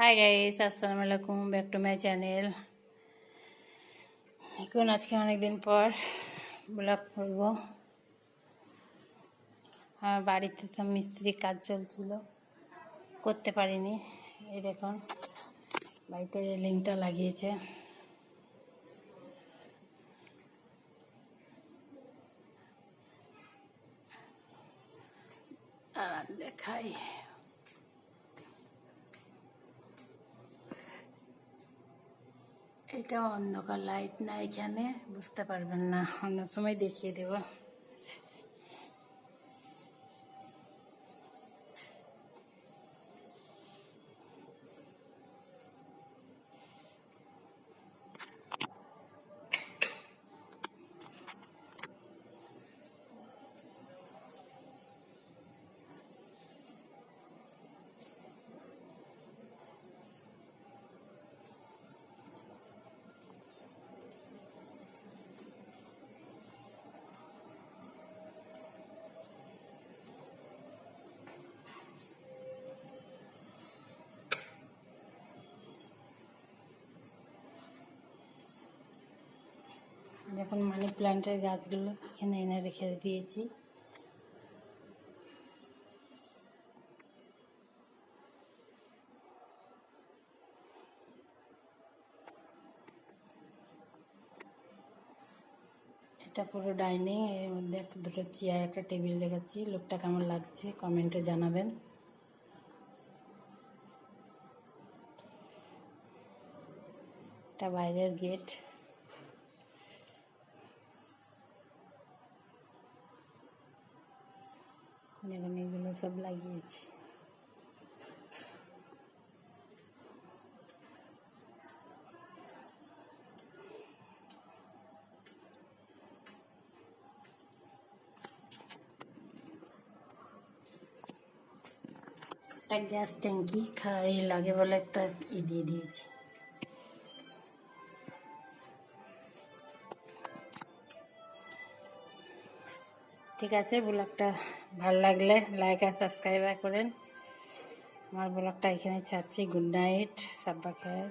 Hi guys আসসালামু আলাইকুম back to my channel এখন আজকে অনেকদিন পর ব্লগ করব। আমার বাড়িতে সব মিস্ত্রি কাজ চলছিল। করতে পারিনি। এই দেখুন, বাড়িতে রেলিংটা লাগিয়েছে। আর দেখাই। এটা অন্ধকার লাইট না এখানে বুঝতে পারবেন না। অন্য সময় দেখিয়ে দেব। যখন মানি প্ল্যান্টের গাছগুলো এখানে এনে রেখে দিয়েছি। এটা পুরো ডাইনিং এর মধ্যে একটা দুটো চেয়ার একটা টেবিল রেখেছি। লোকটা কেমন লাগছে কমেন্টে জানাবেন। এটা বাইরের গেট দেখুন এগুলো সব লাগিয়েছি। একটা গ্যাস ট্যাঙ্কি খাই লাগে বলে একটা ই দিয়ে দিয়েছি। ঠিক আছে, ব্লগটা ভালো লাগলে লাইক আর সাবস্ক্রাইব করেন। আমার ব্লগটা এখানে ছাড়ছি। গুড নাইট সাব্বা খায়